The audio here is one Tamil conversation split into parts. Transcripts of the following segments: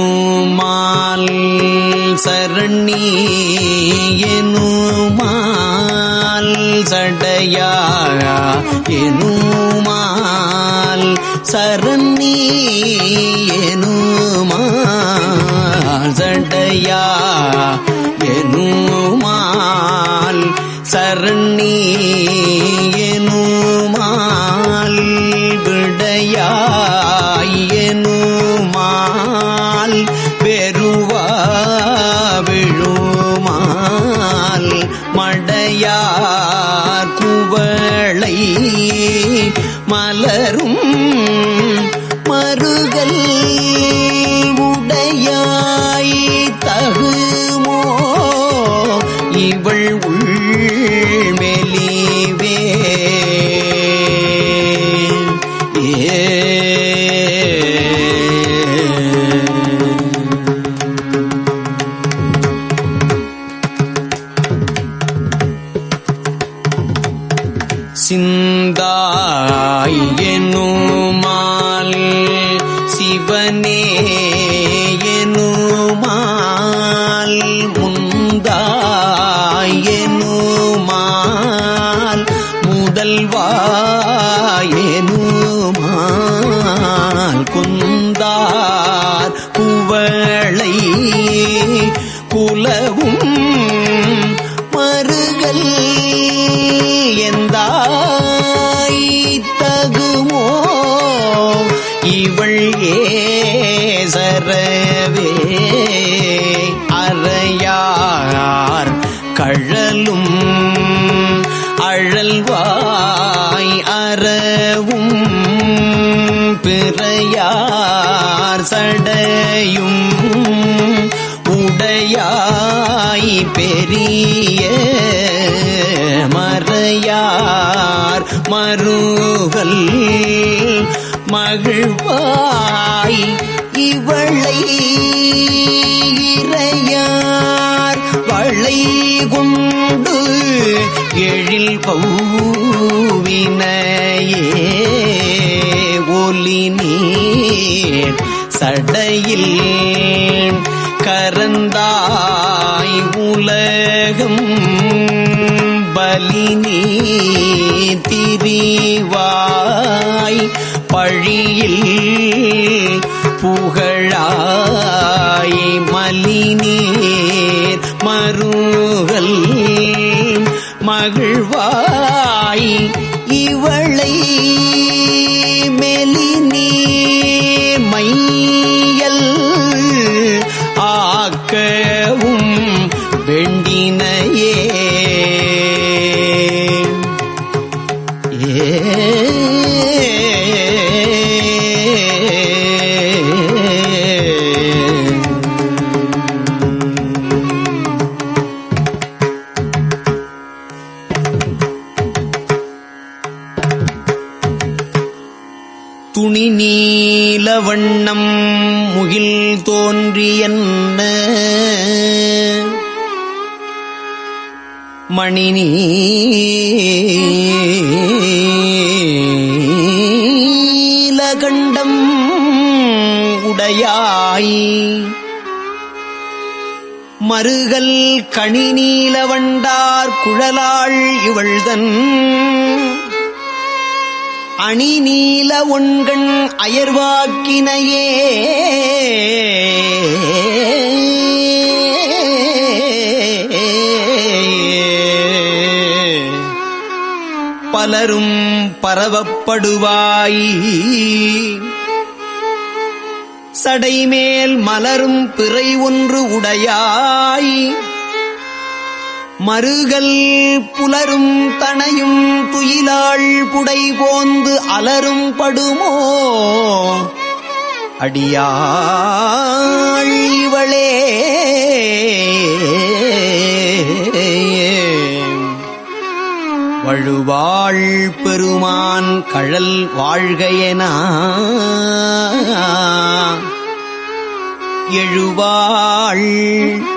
சடையாயனுமால் சரணி எனுமால் சடையா எனுமால் சரணி எனுமால் சடையா மலரும் முதல்வாய் மறையாய் பெரிய மறையார் மருகல் மகிழ்வாய் இவளை இறையார் வளை கொண்டு எழில் பௌவினையே ஒலி நீர் சடையில் கரந்தா உலகம் பலி திரிவாய் பழியில் புகழா நீல வண்ணம் முகில் தோன்றியன்ன மணினி நீலகண்டம் உடையாய். மருகல் கணி நீலவண்டார் குழலாள் இவள்தன் அணி நீல ஒண்கண் அயர்வாக்கினையே. பலரும் பரவப்படுவாய். சடைமேல் மலரும் பிறை ஒன்று உடையாய். மறுகள் புலரும் தனையும் துயிலாள் புடை போந்து அலரும் படுமோ? அடியாள் இவளே. வழுவாள் பெருமான் கழல் வாழ்கையனா. எழுவாள்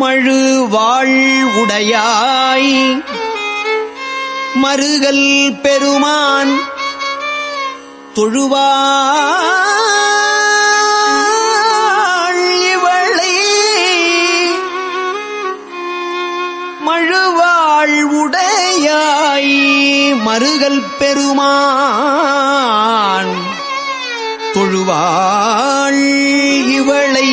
மழுவாள் உடையாய் மருகல் பெருமான் தொழுவாள் இவளை. மழுவாள் உடையாய் மருகல் பெருமான் தொழுவாள் இவளை.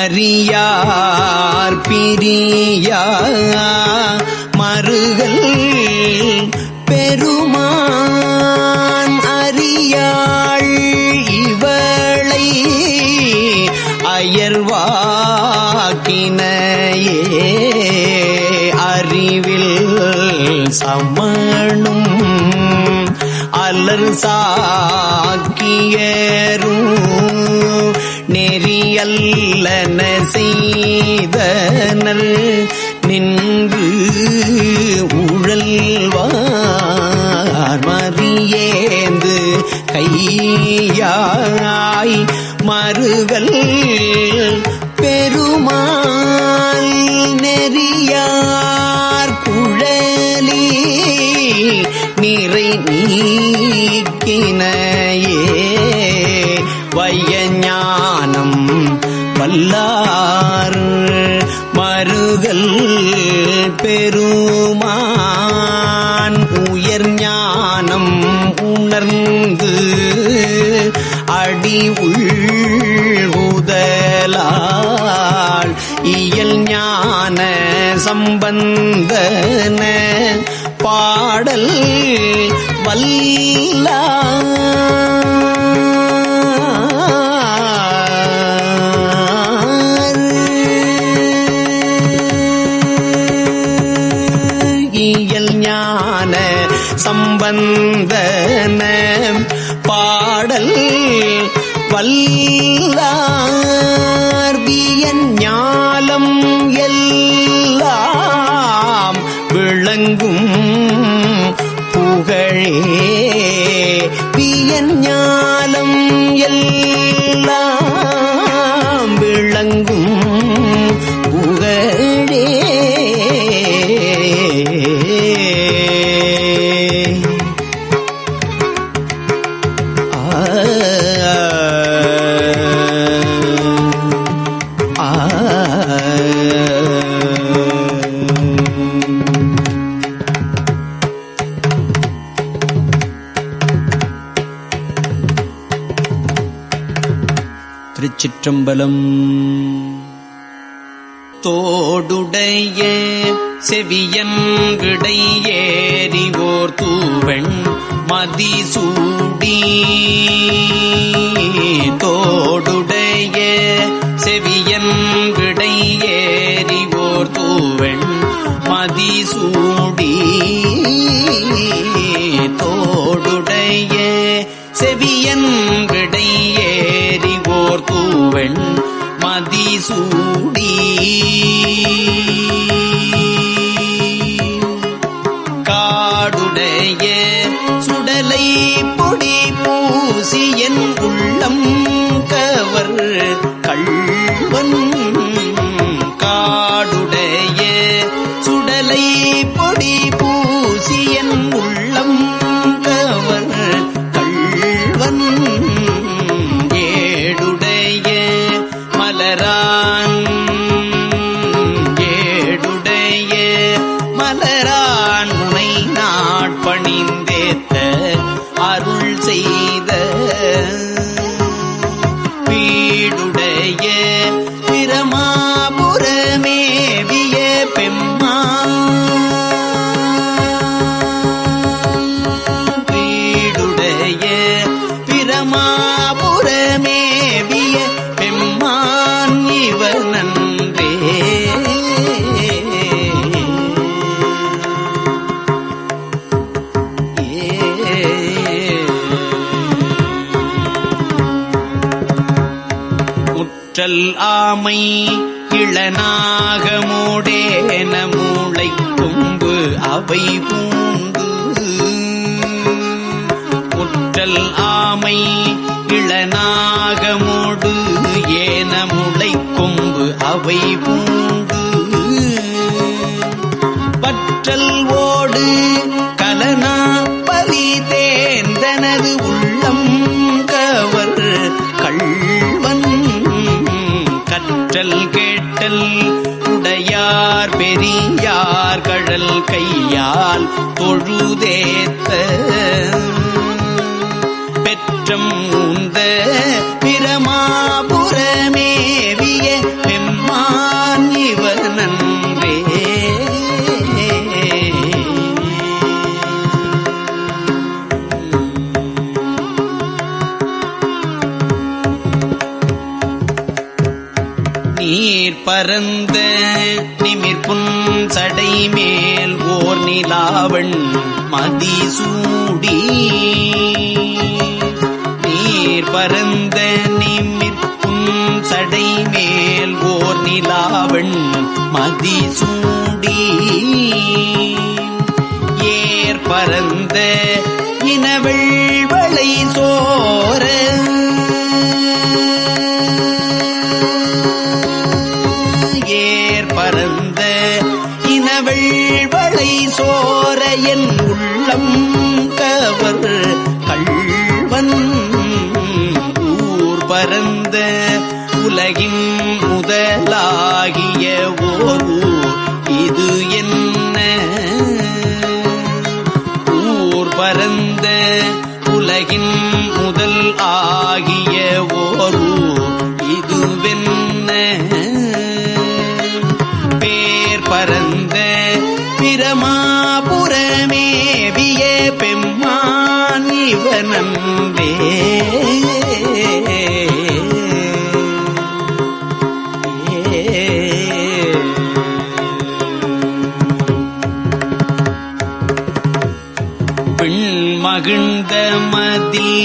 அறியார் பிரியா. மருகல் பெருமான் அறியாள் இவளை அயர்வாக்கினையே. அறிவில் சமணும் அலர் சாக்கியரும் நின்று உழல்வார் மறியேந்து கையாய் மறுகள் பெருமாள் நெறியார் குழலி நிறை நீக்கினையே. வையஞானம் வல்லா சம்பந்தன பாடல் வல்லா. திருச்சிற்றம்பலம் தோடுடைய செவியன் விடையேறிவோர் தூவெண் மதிசூடி. தோடுடைய செவியன் விடையேறிவோர் தூவெண் மதிசூடி. தோடுடைய செவியன் சூடி. முற்றல் ஆமை இளனாக மூடேன மூளை கொம்பு அவை பூந்து முற்றல் ஆமை இளனாக மூடு ஏன முளை கொம்பு அவை பூந்து பற்றல் ஓடு கடல் உடையார் பெரியார் கடல் கையால் தொழுதேத்த. பெற்றம் உந்த பிரமாபுரமே பரந்த நிமிர்புன் சடை மேல் ஓர் நிலாவண் மதிசூடி நீர் பரந்த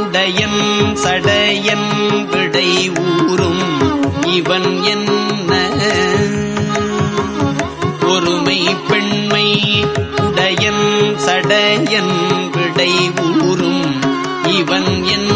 உடையன் சடையன் விடை ஊறும். இவன் என்ன? ஒருமை பெண்மை உடையன் சடையன் விடை ஊறும். இவன் என்ன?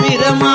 பிரமா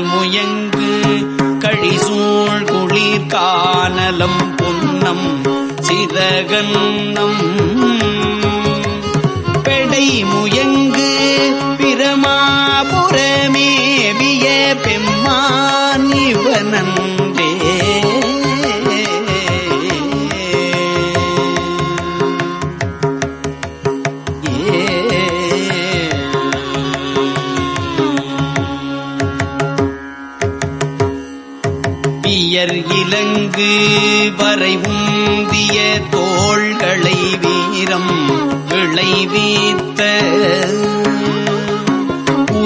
முயங்கு கழிசூழ் குளிர் காணலம் பொன்னம் சிதகன்னம். பெடை முய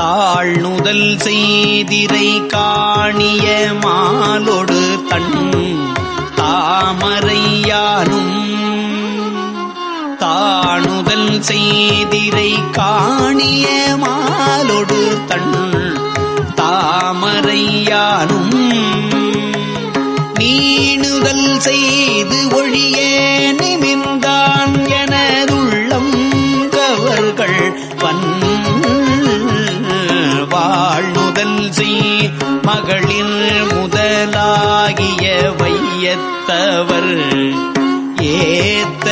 தாழ்நுதல் செய்திரை காணிய மாலொடு தன் தாமரையானும். தாணுதல் செய்திரை காணிய மாலொடு தன் தாமரையானும். நீணுதல் செய்து ஒழிய நிமிர்ந்தான் எனதுள்ளம் கவர்கள் வன் செய் மகளிர் முதலாகிய வையத்தவர் ஏத்த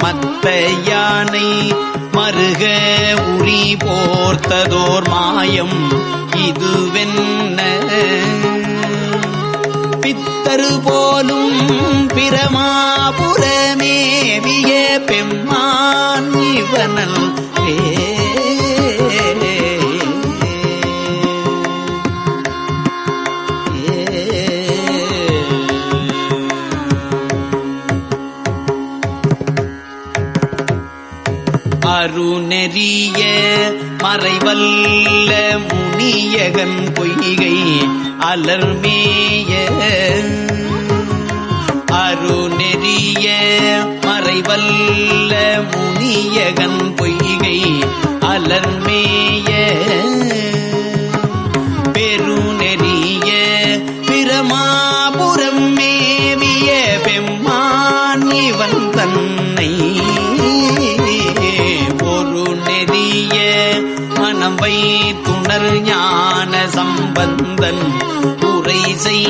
மத்த யானை மருக உரி போர்த்ததோர் மாயம் இதுவென்ன? பித்தரு போலும் பிரமாபுரமேவிய பெம்மான் இவனல் ஏ நெறிய மறைவல்ல முனியகன் பொய்கை அலர்மேய. அருநெறிய மறைவல்ல முனியகன் பொய்கை அலர்மேய. உரை செய்.